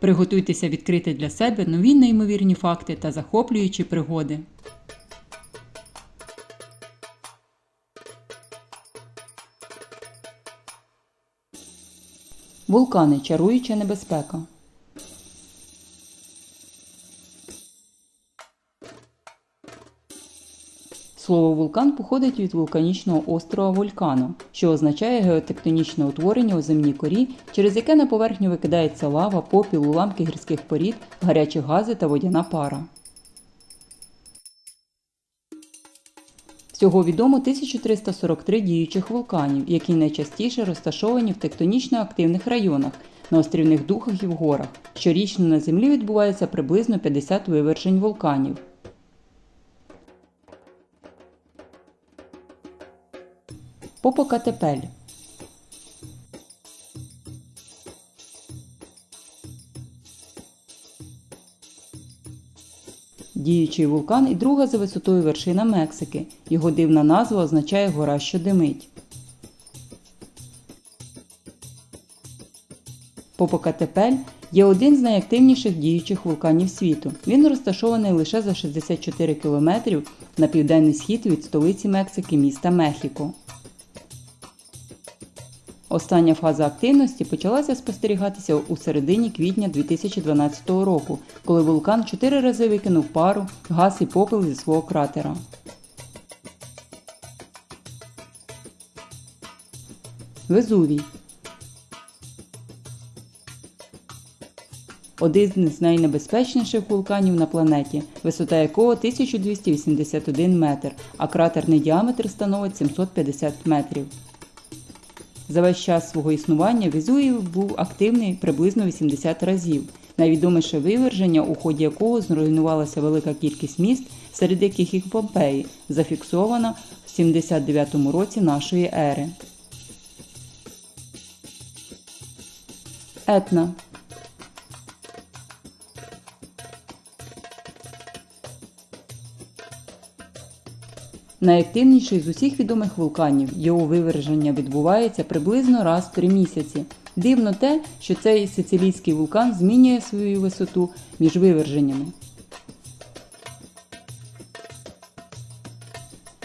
Приготуйтеся відкрити для себе нові неймовірні факти та захоплюючі пригоди. Вулкани чаруюча небезпека. Слово вулкан походить від вулканічного острова вулкану, що означає геотектонічне утворення у земній корі, через яке на поверхню викидається лава, попіл, уламки гірських порід, гарячі гази та водяна пара. Всього відомо 1343 діючих вулканів, які найчастіше розташовані в тектонічно активних районах, на острівних духах і в горах. Щорічно на землі відбувається приблизно 50 вивержень вулканів. Попокатепель Діючий вулкан і друга за висотою вершина Мексики. Його дивна назва означає гора, що димить. Попокатепель є один з найактивніших діючих вулканів світу. Він розташований лише за 64 кілометрів на південний схід від столиці Мексики міста Мехіко. Остання фаза активності почалася спостерігатися у середині квітня 2012 року, коли вулкан чотири рази викинув пару, газ і попел зі свого кратера. Везувій один з найнебезпечніших вулканів на планеті, висота якого 1281 метр, а кратерний діаметр становить 750 метрів. За весь час свого існування Візуїв був активний приблизно 80 разів. Найвідоміше виверження, у ході якого зруйнувалася велика кількість міст, серед яких і Помпеї, зафіксована в 79 році нашої ери. Етна Найактивніший з усіх відомих вулканів. Його виверження відбувається приблизно раз в три місяці. Дивно те, що цей сицилійський вулкан змінює свою висоту між виверженнями.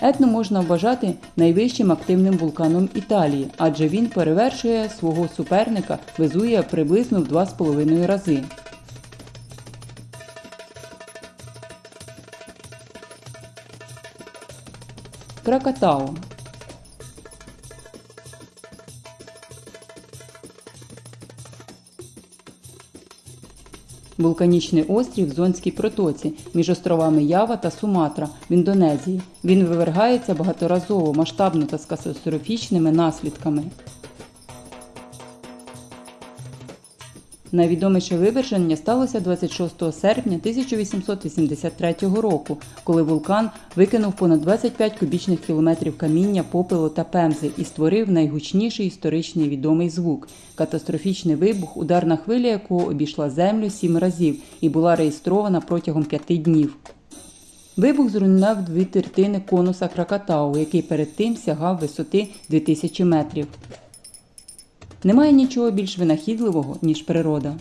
Етно можна вважати найвищим активним вулканом Італії, адже він перевершує свого суперника Везуя приблизно в 2,5 рази. Кракатау Вулканічний острів в Зонській протоці між островами Ява та Суматра в Індонезії. Він вивергається багаторазово, масштабно та з катастрофічними наслідками. Найвідоміше виверження сталося 26 серпня 1883 року, коли вулкан викинув понад 25 кубічних кілометрів каміння, попелу та пемзи і створив найгучніший історичний відомий звук катастрофічний вибух, ударна хвиля якого обійшла землю сім разів і була реєстрована протягом п'яти днів. Вибух зруйнував дві третини конуса Кракатау, який перед тим сягав висоти 2000 метрів. Немає нічого більш винахідливого, ніж природа.